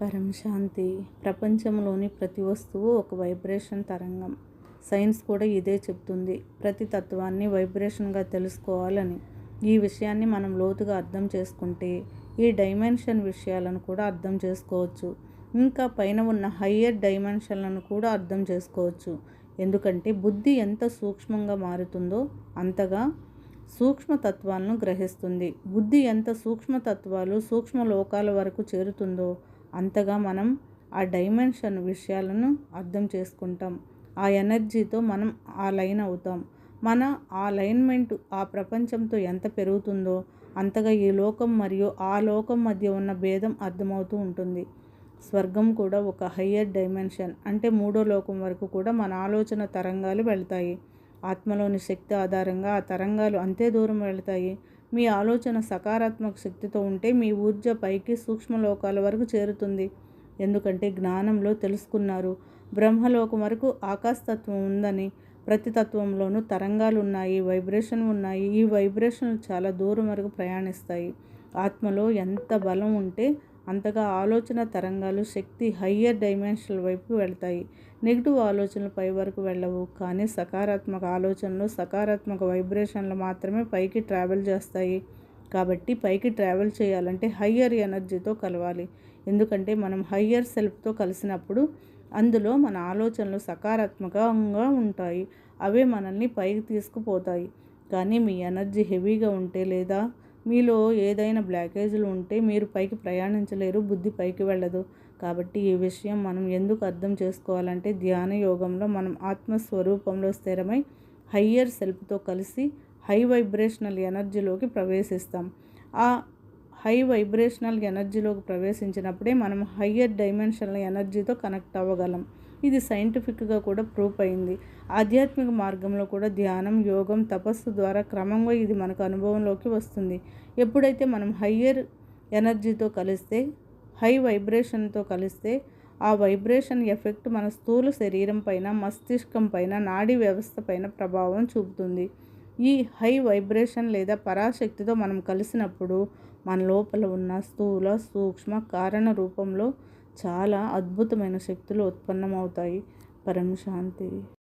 పరం శాంతి. ప్రపంచంలోని ప్రతి వస్తువు ఒక వైబ్రేషన్ తరంగం. సైన్స్ కూడా ఇదే చెప్తుంది. ప్రతి తత్వాన్ని వైబ్రేషన్గా తెలుసుకోవాలని. ఈ విషయాన్ని మనం లోతుగా అర్థం చేసుకుంటే ఈ డైమెన్షన్ విషయాలను కూడా అర్థం చేసుకోవచ్చు. ఇంకా పైన ఉన్న హయ్యర్ డైమెన్షన్లను కూడా అర్థం చేసుకోవచ్చు. ఎందుకంటే బుద్ధి ఎంత సూక్ష్మంగా మారుతుందో అంతగా సూక్ష్మతత్వాలను గ్రహిస్తుంది. బుద్ధి ఎంత సూక్ష్మతత్వాలు సూక్ష్మ లోకాల వరకు చేరుతుందో అంతగా మనం ఆ డైమెన్షన్ విషయాలను అర్థం చేసుకుంటాం. ఆ ఎనర్జీతో మనం ఆ లైన్ అవుతాం. మన ఆ లైన్మెంట్ ఆ ప్రపంచంతో ఎంత పెరుగుతుందో అంతగా ఈ లోకం మరియు ఆ లోకం మధ్య ఉన్న భేదం అర్థమవుతూ ఉంటుంది. స్వర్గం కూడా ఒక హయ్యర్ డైమెన్షన్ అంటే మూడో లోకం వరకు కూడా మన ఆలోచన తరంగాలు వెళ్తాయి. ఆత్మలోని శక్తి ఆధారంగా ఆ తరంగాలు అంతే దూరం వెళ్తాయి. మీ ఆలోచన సకారాత్మక శక్తితో ఉంటే మీ ఊర్జ పైకి సూక్ష్మలోకాల వరకు చేరుతుంది. ఎందుకంటే జ్ఞానంలో తెలుసుకున్నారు. బ్రహ్మలోకం వరకు ఆకాశతత్వం ఉందని ప్రతి తత్వంలోనూ తరంగాలు ఉన్నాయి వైబ్రేషన్ ఉన్నాయి. ఈ వైబ్రేషన్లు చాలా దూరం వరకు ప్రయాణిస్తాయి. ఆత్మలో ఎంత బలం ఉంటే అంతగా ఆలోచన తరంగాలు శక్తి హయ్యర్ డైమెన్షనల్ వైపు వెళ్తాయి. నెగిటివ్ ఆలోచనలు పై వరకు వెళ్ళవు. కానీ సకారాత్మక ఆలోచనలు సకారాత్మక వైబ్రేషన్లు మాత్రమే పైకి ట్రావెల్ చేస్తాయి. కాబట్టి పైకి ట్రావెల్ చేయాలంటే హయ్యర్ ఎనర్జీతో కలవాలి. ఎందుకంటే మనం హయ్యర్ సెల్ఫ్తో కలిసినప్పుడు అందులో మన ఆలోచనలు సకారాత్మకంగా ఉంటాయి. అవే మనల్ని పైకి తీసుకుపోతాయి. కానీ మీ ఎనర్జీ హెవీగా ఉంటే లేదా మీలో ఏదైనా బ్లాకేజీలు ఉంటే మీరు పైకి ప్రయాణించలేరు బుద్ధి పైకి వెళ్ళదు. కాబట్టి ఈ విషయం మనం ఎందుకు అర్థం చేసుకోవాలంటే ధ్యాన యోగంలో మనం ఆత్మస్వరూపంలో స్థిరమై హయ్యర్ సెల్ఫ్తో కలిసి హై వైబ్రేషనల్ ఎనర్జీలోకి ప్రవేశిస్తాం. ఆ హై వైబ్రేషనల్ ఎనర్జీలోకి ప్రవేశించినప్పుడే మనం హయ్యర్ డైమెన్షనల్ ఎనర్జీతో కనెక్ట్ అవ్వగలం. ఇది సైంటిఫిక్గా కూడా ప్రూఫ్ అయింది. ఆధ్యాత్మిక మార్గంలో కూడా ధ్యానం యోగం తపస్సు ద్వారా క్రమంగా ఇది మనకు అనుభవంలోకి వస్తుంది. ఎప్పుడైతే మనం హయ్యర్ ఎనర్జీతో కలిస్తే హై వైబ్రేషన్తో కలిస్తే ఆ వైబ్రేషన్ ఎఫెక్ట్ మన స్థూల శరీరం పైన మస్తిష్కం పైన నాడీ వ్యవస్థ పైన ప్రభావం చూపుతుంది. ఈ హై వైబ్రేషన్ లేదా పరాశక్తితో మనం కలిసినప్పుడు మన లోపల ఉన్న స్థూల సూక్ష్మ కారణ రూపంలో చాలా అద్భుతమైన శక్తులు ఉత్పన్నమవుతాయి. పరం శాంతి.